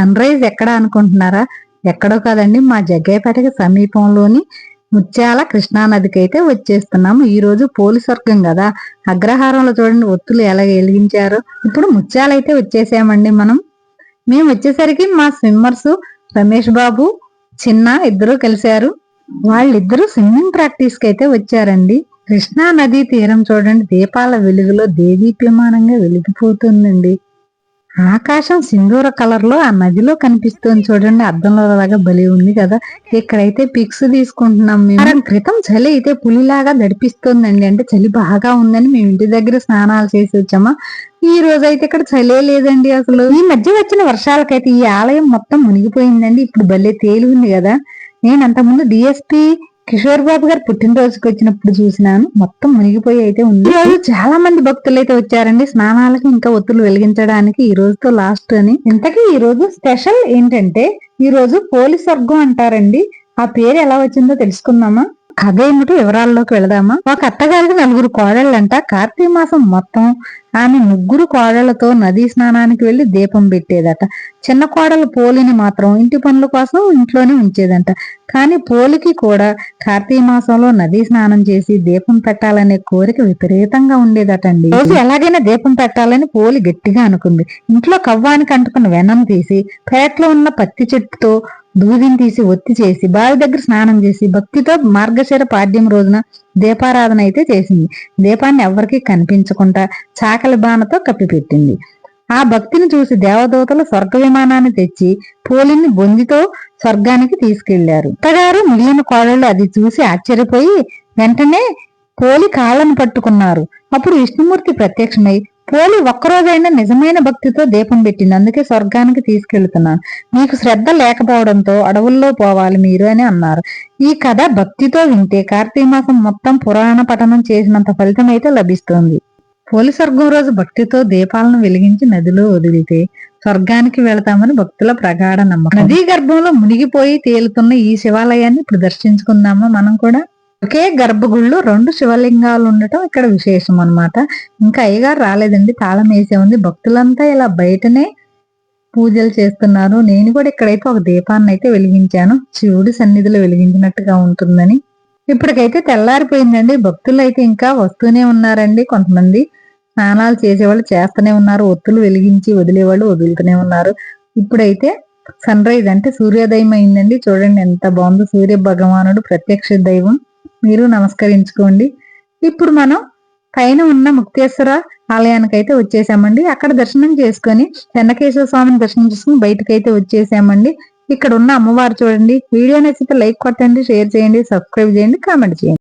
Sun rise ఎక్కడ అనుకుంటున్నారా? ఎక్కడో కాదండి మా జగ్గయ్యపేటకి సమీపంలోని ముత్యాల కృష్ణా నదికి అయితే వచ్చేస్తున్నాము. ఈ రోజు పోలీస్ వర్గం కదా. అగ్రహారంలో చూడండి ఒత్తులు ఎలా వెలిగించారు. ఇప్పుడు ముత్యాలు అయితే వచ్చేసామండి మనం. మేము వచ్చేసరికి మా స్విమ్మర్స్ రమేష్ బాబు చిన్న ఇద్దరు కలిశారు. వాళ్ళిద్దరూ స్విమ్మింగ్ ప్రాక్టీస్కి అయితే వచ్చారండి. కృష్ణా నదీ తీరం చూడండి దీపాల వెలుగులో దేదీప్యమానంగా వెలిగిపోతుందండి. ఆకాశం సింధూర కలర్లో ఆ నదిలో కనిపిస్తుంది చూడండి. అద్దంలో లాగా బలి ఉంది కదా. ఇక్కడైతే పిక్స్ తీసుకుంటున్నాం మేము. క్రితం చలి అయితే పులిలాగా దడిపిస్తుందండి. అంటే చలి బాగా ఉందని మేము ఇంటి దగ్గర స్నానాలు చేసి వచ్చామా. ఈ రోజు అయితే ఇక్కడ చలే లేదండి అసలు. ఈ మధ్య వచ్చిన వర్షాలకైతే ఈ ఆలయం మొత్తం మునిగిపోయిందండి. ఇప్పుడు భలే తేలి ఉంది కదా. నేను అంతకుముందు డిఎస్పి కిషోర్ బాబు గారు పుట్టినరోజుకి వచ్చినప్పుడు చూసినాను. మొత్తం మునిగిపోయి అయితే ఉంది. ఈ రోజు చాలా మంది భక్తులు అయితే వచ్చారండి. స్నానాలకి ఇంకా ఒత్తులు వెలిగించడానికి ఈ రోజుతో లాస్ట్ అని. ఇంతకీ ఈ రోజు స్పెషల్ ఏంటంటే ఈ రోజు పోలీస్ వర్గం అంటారండి. ఆ పేరు ఎలా వచ్చిందో తెలుసుకుందామా? కథ ఏమిటో వివరాల్లోకి వెళదామా? ఒక అత్తగారికి నలుగురు కోడళ్ళంట. కార్తీక మాసం మొత్తం ఆమె ముగ్గురు కోడళ్ళతో నదీ స్నానానికి వెళ్ళి దీపం పెట్టేదట. చిన్న కోడలు పోలిని మాత్రం ఇంటి పనుల కోసం ఇంట్లోనే ఉంచేదంట. కానీ పోలికి కూడా కార్తీక మాసంలో నదీ స్నానం చేసి దీపం పెట్టాలనే కోరిక విపరీతంగా ఉండేదటండి. రోజు ఎలాగైనా దీపం పెట్టాలని పోలి గట్టిగా అనుకుంది. ఇంట్లో కవ్వానికి అంటుకున్న వెనం తీసి పేటలో ఉన్న పత్తి చెట్టుతో దూదిని తీసి ఒత్తి చేసి బావి దగ్గర స్నానం చేసి భక్తితో మార్గశిర పాడ్యం రోజున దీపారాధన అయితే చేసింది. దీపాన్ని ఎవరికి కనిపించకుండా చాకలి బాణతో కప్పిపెట్టింది. ఆ భక్తిని చూసి దేవదూతలు స్వర్గ విమానాన్ని తెచ్చి పోలిని బొందితో స్వర్గానికి తీసుకెళ్ళారు. అత్తగారు మిగిలిన కోడళ్ళు అది చూసి ఆశ్చర్యపోయి వెంటనే పోలి కాళ్ళను పట్టుకున్నారు. అప్పుడు విష్ణుమూర్తి ప్రత్యక్షమై పోలి ఒక్కరోజైనా నిజమైన భక్తితో దీపం పెట్టింది. అందుకే స్వర్గానికి తీసుకెళ్తున్నాను. మీకు శ్రద్ధ లేకపోవడంతో అడవుల్లో పోవాలి మీరు అని అన్నారు. ఈ కథ భక్తితో వింటే కార్తీక మాసం మొత్తం పురాణ పఠనం చేసినంత ఫలితం అయితే లభిస్తుంది. పోలి స్వర్గం రోజు భక్తితో దీపాలను వెలిగించి నదిలో వదిలితే స్వర్గానికి వెళతామని భక్తుల ప్రగాఢ నమ్మకం. నదీ గర్భంలో మునిగిపోయి తేలుతున్న ఈ శివాలయాన్ని ఇప్పుడు దర్శించుకుందామా మనం కూడా? ఒకే గర్భగుళ్ళు రెండు శివలింగాలు ఉండటం ఇక్కడ విశేషం అన్నమాట ఇంకా అయ్యగారు రాలేదండి తాళం వేసే ఉంది. భక్తులంతా ఇలా బయటనే పూజలు చేస్తున్నారు. నేను కూడా ఇక్కడైతే ఒక దీపాన్ని అయితే వెలిగించాను. శివుడి సన్నిధిలో వెలిగించినట్టుగా ఉంటుందని. ఇప్పటికైతే తెల్లారిపోయిందండి. భక్తులు అయితే ఇంకా వస్తూనే ఉన్నారండి. కొంతమంది స్నానాలు చేసేవాళ్ళు చేస్తూనే ఉన్నారు. ఒత్తులు వెలిగించి వదిలేవాళ్ళు వదులుతూనే ఉన్నారు. ఇప్పుడైతే సన్ రైజ్ అంటే సూర్యోదయం అయిందండి. చూడండి ఎంత బాగుందో. సూర్య భగవానుడు ప్రత్యక్ష దైవం. మీరు నమస్కరించుకోండి. ఇప్పుడు మనం పైన ఉన్న ముక్తేశ్వర ఆలయానికి అయితే వచ్చేసామండి. అక్కడ దర్శనం చేసుకొని చెన్నకేశ్వర స్వామిని దర్శనం చేసుకుని బయటకు అయితే వచ్చేసామండి. ఇక్కడ ఉన్న అమ్మవారు చూడండి. వీడియో నచ్చితే లైక్ కొట్టండి షేర్ చేయండి సబ్స్క్రైబ్ చేయండి కామెంట్ చేయండి.